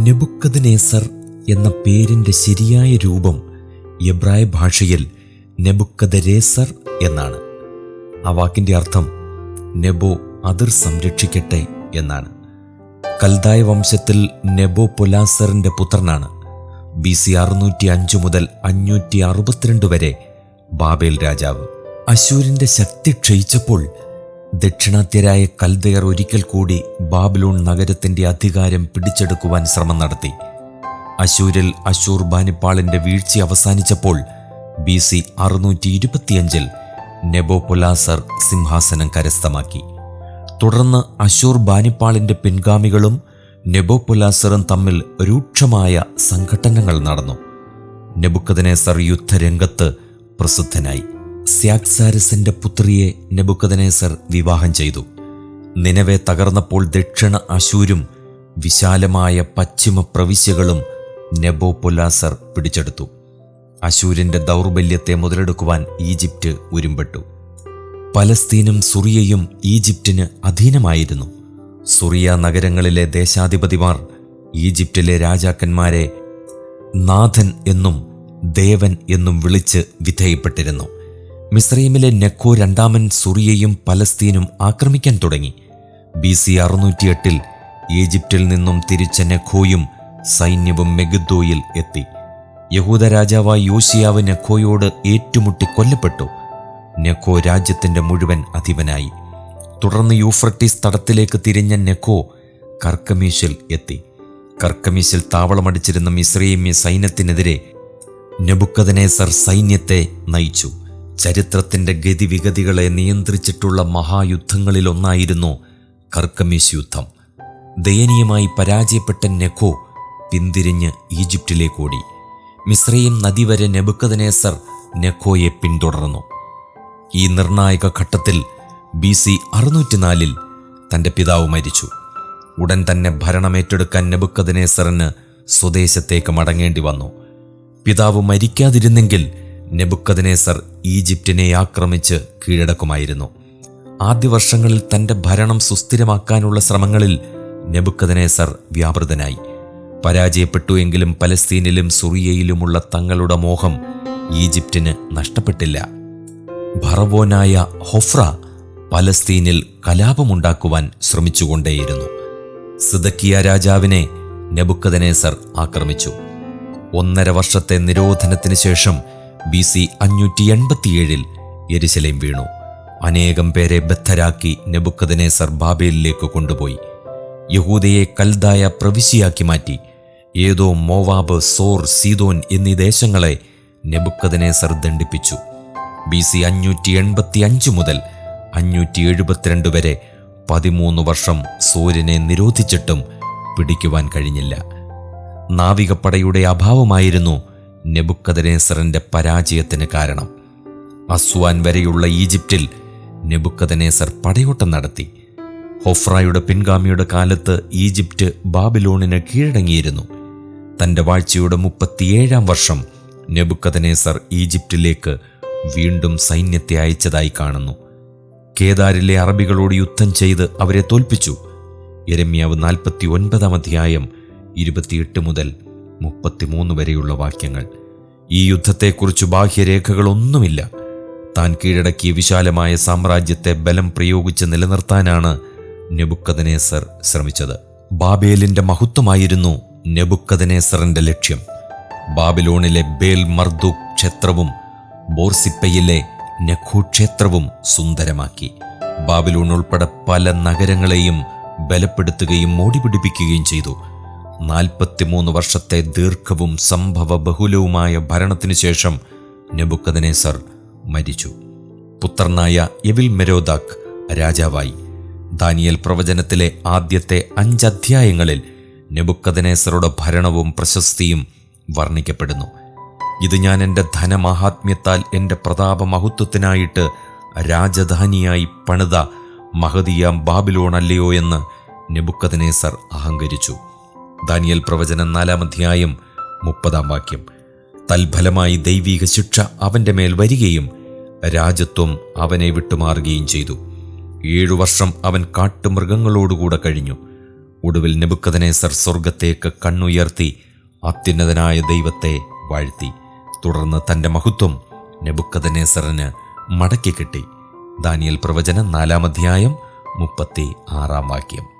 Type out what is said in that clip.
Nebuchadnezzar എന്ന പേരിന്റെ ശരിയായ രൂപം എബ്രായ ഭാഷയിൽ നെബുക്കദരേസർ എന്നാണ്. ആ വാക്കിന്റെ അർത്ഥം നെബോ അതിർ സംരക്ഷിക്കട്ടെ എന്നാണ്. കൽദായ വംശത്തിൽ നെബോ പൊലാസറിന്റെ പുത്രനാണ്. ബി സി അറുന്നൂറ്റി അഞ്ച് മുതൽ അഞ്ഞൂറ്റി അറുപത്തിരണ്ട് വരെ ബാബേൽ രാജാവ്. അശൂരിന്റെ ശക്തി ക്ഷയിച്ചപ്പോൾ ദക്ഷിണാത്യരായ കൽദയർ ഒരിക്കൽ കൂടി ബാബിലോൺ നഗരത്തിന്റെ അധികാരം പിടിച്ചെടുക്കുവാൻ ശ്രമം നടത്തി. അശൂരിൽ അശൂർ ബാനിപ്പാളിന്റെ വീഴ്ച അവസാനിച്ചപ്പോൾ ബി സി അറുന്നൂറ്റി ഇരുപത്തിയഞ്ചിൽ നെബോപൊലാസർ സിംഹാസനം കരസ്ഥമാക്കി. തുടർന്ന് അശൂർ ബാനിപ്പാളിന്റെ പിൻഗാമികളും നെബോപൊലാസറും തമ്മിൽ രൂക്ഷമായ സംഘട്ടനങ്ങൾ നടന്നു. നെബുക്കദനേസർ യുദ്ധരംഗത്ത് പ്രസിദ്ധനായി. സ്യാക്സാരസിന്റെ പുത്രിയെ നെബുക്കദനേസർ വിവാഹം ചെയ്തു. നിലവെ തകർന്നപ്പോൾ ദക്ഷിണ അശൂരും വിശാലമായ പശ്ചിമ പ്രവിശ്യകളും നെബോപൊലാസർ പിടിച്ചെടുത്തു. അശൂരിന്റെ ദൗർബല്യത്തെ മുതലെടുക്കുവാൻ ഈജിപ്റ്റ് ഉരുമ്പെട്ടു. പലസ്തീനും സുറിയയും ഈജിപ്റ്റിന് അധീനമായിരുന്നു. സുറിയ നഗരങ്ങളിലെ ദേശാധിപതിമാർ ഈജിപ്റ്റിലെ രാജാക്കന്മാരെ നാഥൻ എന്നും ദേവൻ എന്നും വിളിച്ച് വിധേയപ്പെട്ടിരുന്നു. മിസ്രൈമിലെ നെക്കോ രണ്ടാമൻ സുറിയയും പലസ്തീനും ആക്രമിക്കാൻ തുടങ്ങി. ബി സി അറുന്നൂറ്റിയെട്ടിൽ ഈജിപ്തിൽ നിന്നും തിരിച്ച നെഖോയും സൈന്യവും മെഗുദ്ദോയിൽ എത്തി. യഹൂദ രാജാവായ യോശിയാവ് നെഖോയോട് ഏറ്റുമുട്ടി കൊല്ലപ്പെട്ടു. നെഖോ രാജ്യത്തിന്റെ മുഴുവൻ അധിപനായി. തുടർന്ന് യൂഫ്രട്ടീസ് തടത്തിലേക്ക് തിരിഞ്ഞ നെഖോ കർക്കമീശിൽ എത്തി. കർക്കമീശിൽ താവളമടിച്ചിരുന്ന മിസ്രൈമ്യ സൈന്യത്തിനെതിരെ നെബുക്കദനേസർ സൈന്യത്തെ നയിച്ചു. ചരിത്രത്തിന്റെ ഗതിവിഗതികളെ നിയന്ത്രിച്ചിട്ടുള്ള മഹായുദ്ധങ്ങളിലൊന്നായിരുന്നു കർക്കമീസ് യുദ്ധം. ദയനീയമായി പരാജയപ്പെട്ട നെഖോ പിന്തിരിഞ്ഞ് ഈജിപ്തിലേക്കോടി മിശ്രയും നദി വരെ നെബുക്കദനേസർ നെഖോയെ പിന്തുടർന്നു. ഈ നിർണായക ഘട്ടത്തിൽ ബി സി അറുന്നൂറ്റിനാലിൽ തന്റെ പിതാവ് മരിച്ചു. ഉടൻ തന്നെ ഭരണമേറ്റെടുക്കാൻ നെബുക്കദനേസറിന് സ്വദേശത്തേക്ക് മടങ്ങേണ്ടി വന്നു. പിതാവ് മരിക്കാതിരുന്നെങ്കിൽ നെബുക്കദനേസർ ഈജിപ്തിനെ ആക്രമിച്ച് കീഴടക്കുമായിരുന്നു. ആദ്യ വർഷങ്ങളിൽ തന്റെ ഭരണം സുസ്ഥിരമാക്കാനുള്ള ശ്രമങ്ങളിൽ നെബുക്കദനേസർ വ്യാപൃതനായി. പരാജയപ്പെട്ടു എങ്കിലും പലസ്തീനിലും സുറിയയിലുമുള്ള തങ്ങളുടെ മോഹം ഈജിപ്തിന് നഷ്ടപ്പെട്ടില്ല. ഭറവോനായ ഹൊഫ്ര പലസ്തീനിൽ കലാപമുണ്ടാക്കുവാൻ ശ്രമിച്ചുകൊണ്ടേയിരുന്നു. സിദക്കിയ രാജാവിനെ നെബുക്കദനേസർ ആക്രമിച്ചു. ഒന്നര വർഷത്തെ നിരോധനത്തിന് ശേഷം ബി സി അഞ്ഞൂറ്റി എൺപത്തിയേഴിൽ യെരുശലേം വീണു. അനേകം പേരെ ബദ്ധരാക്കി നെബുക്കതിനെ സർബാബേലിലേക്ക് കൊണ്ടുപോയി. യഹൂദയെ കൽദായ പ്രവിശ്യയാക്കി മാറ്റി. ഏതോ മോവാബ് സോർ സീതോൻ എന്നീ ദേശങ്ങളെ നെബുക്കദനേസർ ദണ്ഡിപ്പിച്ചു. ബി സി അഞ്ഞൂറ്റി എൺപത്തി അഞ്ച് മുതൽ അഞ്ഞൂറ്റി എഴുപത്തിരണ്ട് വരെ പതിമൂന്ന് വർഷം സൂര്യനെ നിരോധിച്ചിട്ടും പിടിക്കുവാൻ കഴിഞ്ഞില്ല. നാവികപ്പടയുടെ അഭാവമായിരുന്നു നെബുക്കദനേസറിന്റെ പരാജയത്തിന് കാരണം. അസ്വാൻ വരെയുള്ള ഈജിപ്തിൽ നെബുക്കദനേസർ പടയോട്ടം നടത്തി. ഹൊഫ്രായുടെ പിൻഗാമിയുടെ കാലത്ത് ഈജിപ്റ്റ് ബാബിലോണിന് കീഴടങ്ങിയിരുന്നു. തന്റെ വാഴ്ചയുടെ മുപ്പത്തിയേഴാം വർഷം നെബുക്കദനേസർ ഈജിപ്തിലേക്ക് വീണ്ടും സൈന്യത്തെ അയച്ചതായി കാണുന്നു. കേദാരിലെ അറബികളോട് യുദ്ധം ചെയ്ത് അവരെ തോൽപ്പിച്ചു. എരമ്യാവ് നാൽപ്പത്തി ഒൻപതാം അധ്യായം ഇരുപത്തിയെട്ട് മുതൽ മുപ്പത്തിമൂന്ന് വരെയുള്ള വാക്യങ്ങൾ. ഈ യുദ്ധത്തെക്കുറിച്ച് ബാഹ്യരേഖകളൊന്നുമില്ല. താൻ കീഴടക്കിയ വിശാലമായ സാമ്രാജ്യത്തെ ബലം പ്രയോഗിച്ച് നിലനിർത്താനാണ് നെബുക്കദനേസർ ശ്രമിച്ചത്. ബാബേലിന്റെ മഹത്വമായിരുന്നു നെബുക്കദനേസറിന്റെ ലക്ഷ്യം. ബാബിലോണിലെ ബേൽ മർദു ക്ഷേത്രവും ബോർസിപ്പയിലെ നെഖു ക്ഷേത്രവും സുന്ദരമാക്കി. ബാബിലോൺ ഉൾപ്പെടെ പല നഗരങ്ങളെയും ബലപ്പെടുത്തുകയും മോടിപിടിപ്പിക്കുകയും ചെയ്തു. നാൽപ്പത്തിമൂന്ന് വർഷത്തെ ദീർഘവും സംഭവ ബഹുലവുമായ ഭരണത്തിനു ശേഷം നെബുക്കദനേസർ മരിച്ചു. പുത്രനായ എവിൽ മെരോദാക്ക് രാജാവായി. ദാനിയൽ പ്രവചനത്തിലെ ആദ്യത്തെ അഞ്ചധ്യായങ്ങളിൽ നെബുക്കദനേസറുടെ ഭരണവും പ്രശസ്തിയും വർണിക്കപ്പെടുന്നു. ഇത് ഞാൻ എന്റെ ധനമാഹാത്മ്യത്താൽ എന്റെ പ്രതാപമഹത്വത്തിനായിട്ട് രാജധാനിയായി പണിത മഹതിയാം ബാബിലോണല്ലയോ എന്ന് നെബുക്കദനേസർ അഹങ്കരിച്ചു. ദാനിയൽ പ്രവചനം നാലാം അധ്യായം മുപ്പതാം വാക്യം. തൽഫലമായി ദൈവിക ശിക്ഷ അവന്റെ മേൽ വരികയും രാജ്യത്വം അവനെ വിട്ടുമാറുകയും ചെയ്തു. ഏഴു വർഷം അവൻ കാട്ടുമൃഗങ്ങളോടുകൂടെ കഴിഞ്ഞു. ഒടുവിൽ നെബുക്കതനേസർ സ്വർഗത്തേക്ക് കണ്ണുയർത്തി അത്യുന്നതനായ ദൈവത്തെ വാഴ്ത്തി. തുടർന്ന് തന്റെ മഹത്വം നെബുക്കതനേസറിന് മടക്കി കിട്ടി. ദാനിയൽ പ്രവചനം നാലാം അധ്യായം മുപ്പത്തി ആറാം വാക്യം.